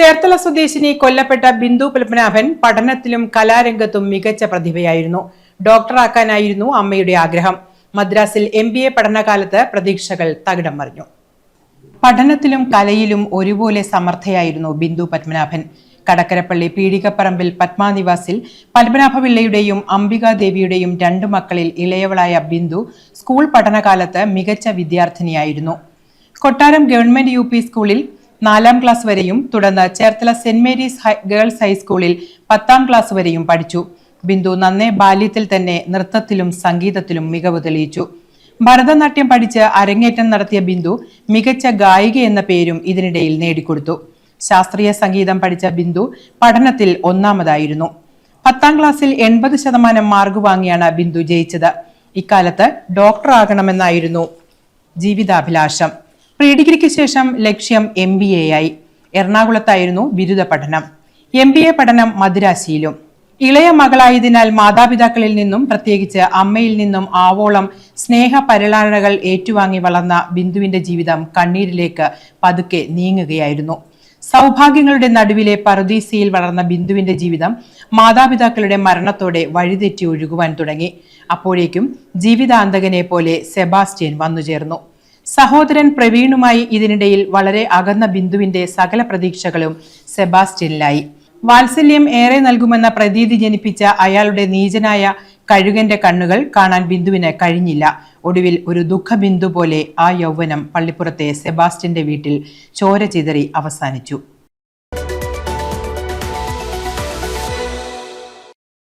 ചേർത്തല സ്വദേശിനി കൊല്ലപ്പെട്ട ബിന്ദു പത്മനാഭൻ പഠനത്തിലും കലാരംഗത്തും മികച്ച പ്രതിഭയായിരുന്നു. ഡോക്ടറാക്കാനായിരുന്നു അമ്മയുടെ ആഗ്രഹം. മദ്രാസിൽ എം ബി എ പഠനകാലത്ത് പ്രതീക്ഷകൾ തകിടം മറിഞ്ഞു. പഠനത്തിലും കലയിലും ഒരുപോലെ സമർത്ഥയായിരുന്നു ബിന്ദു പത്മനാഭൻ. കടക്കരപ്പള്ളി പീടികപ്പറമ്പിൽ പത്മാനിവാസിൽ പത്മനാഭപിള്ളയുടെയും അംബികാദേവിയുടെയും രണ്ടു മക്കളിൽ ഇളയവളായ ബിന്ദു സ്കൂൾ പഠനകാലത്ത് മികച്ച വിദ്യാർത്ഥിനിയായിരുന്നു. കൊട്ടാരം ഗവൺമെന്റ് യു സ്കൂളിൽ നാലാം ക്ലാസ് വരെയും തുടർന്ന് ചേർത്തല സെന്റ് മേരീസ് ഗേൾസ് ഹൈസ്കൂളിൽ പത്താം ക്ലാസ് വരെയും പഠിച്ചു. ബിന്ദു നന്നേ ബാല്യത്തിൽ തന്നെ നൃത്തത്തിലും സംഗീതത്തിലും മികവ് തെളിയിച്ചു. ഭരതനാട്യം പഠിച്ച് അരങ്ങേറ്റം നടത്തിയ ബിന്ദു മികച്ച ഗായിക എന്ന പേരും ഇതിനിടയിൽ നേടിക്കൊടുത്തു. ശാസ്ത്രീയ സംഗീതം പഠിച്ച ബിന്ദു പഠനത്തിൽ ഒന്നാമതായിരുന്നു. പത്താം ക്ലാസ്സിൽ എൺപത് ശതമാനം മാർക്ക് വാങ്ങിയാണ് ബിന്ദു ജയിച്ചത്. ഇക്കാലത്ത് ഡോക്ടറാകണമെന്നായിരുന്നു ജീവിതാഭിലാഷം. പ്രീ ഡിഗ്രിക്ക് ശേഷം ലക്ഷ്യം എം ബി എ ആയി. എറണാകുളത്തായിരുന്നു ബിരുദ പഠനം. എം ബി എ പഠനം മദ്രാസിയിലും. ഇളയ മകളായതിനാൽ മാതാപിതാക്കളിൽ നിന്നും പ്രത്യേകിച്ച് അമ്മയിൽ നിന്നും ആവോളം സ്നേഹ ഏറ്റുവാങ്ങി വളർന്ന ബിന്ദുവിന്റെ ജീവിതം കണ്ണീരിലേക്ക് പതുക്കെ നീങ്ങുകയായിരുന്നു. സൗഭാഗ്യങ്ങളുടെ നടുവിലെ പറുദീസയിൽ വളർന്ന ബിന്ദുവിന്റെ ജീവിതം മാതാപിതാക്കളുടെ മരണത്തോടെ വഴിതെറ്റി ഒഴുകുവാൻ തുടങ്ങി. അപ്പോഴേക്കും ജീവിതാന്തകനെ പോലെ സെബാസ്റ്റ്യൻ വന്നുചേർന്നു. സഹോദരൻ പ്രവീണുമായി ഇതിനിടയിൽ വളരെ അകന്ന ബിന്ദുവിന്റെ സകല പ്രതീക്ഷകളും സെബാസ്റ്റ്യനിലായി. വാത്സല്യം ഏറെ നൽകുമെന്ന പ്രതീതി ജനിപ്പിച്ച അയാളുടെ നീചനായ കഴുകന്റെ കണ്ണുകൾ കാണാൻ ബിന്ദുവിന് കഴിഞ്ഞില്ല. ഒടുവിൽ ഒരു ദുഃഖബിന്ദു പോലെ ആ യൗവനം പള്ളിപ്പുറത്തെ സെബാസ്റ്റ്യന്റെ വീട്ടിൽ ചോര ചിതറി അവസാനിച്ചു.